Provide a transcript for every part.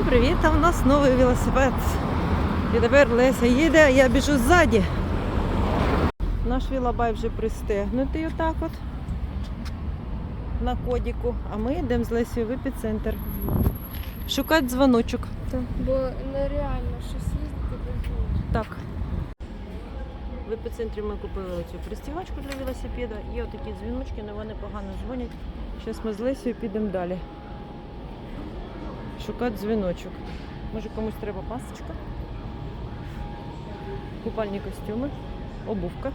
Всім привіт! А у нас новий велосипед. І тепер Леся їде, а я біжу ззаді. Наш вілабай вже пристегнутий отак от на кодіку. А ми йдемо з Лесею в епіцентр. Шукати дзвоночок. Так, бо нереально щось їздити без нього. Так. В епіцентрі ми купили цю пристігачку для велосипеда і отакі дзвіночки, але вони погано дзвонять. Зараз ми з Лесею підемо далі. Шукати дзвіночок. Може комусь треба пасочка, купальні костюми, обувка.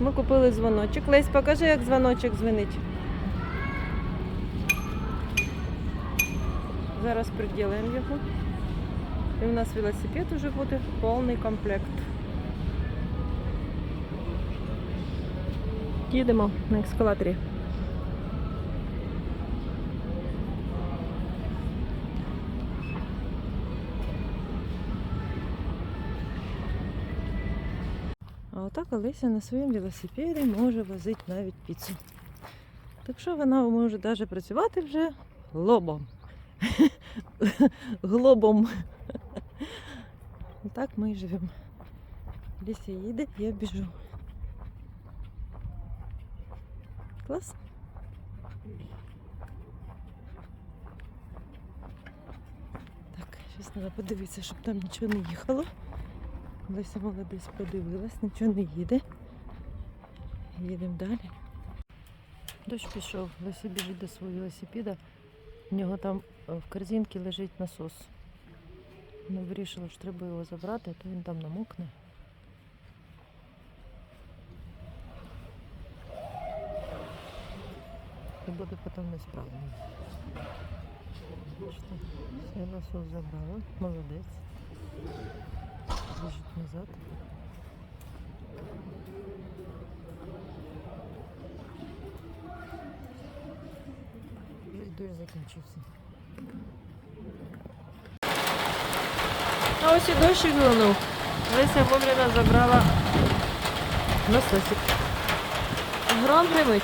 Ми купили дзвоночок. Лесь, покажи, як дзвоночок дзвенить. Зараз приділимо його. І у нас велосипед уже буде повний комплект. Їдемо на ескалаторі. А отак Олеся на своєму велосипеді може возити навіть піцу. Так що вона може навіть працювати вже лобом. Глобом. Так ми і живемо. Ліся їде, я біжу. Клас. Так, зараз треба подивитися, щоб там нічого не їхало. Леся молодець подивилась, нічого не їде. Їдемо далі. Дощ пішов, Леся біжить до свого велосипеда. У нього там е, в корзинці лежить насос. Вона вирішила, що треба його забрати, а то він там намокне. І буде потім несправний. Все, насос забрала. Молодець. Назад. Дощ закінчився. А ось і дощик глянув. Леся вовремя забрала насосик. Гром гримить.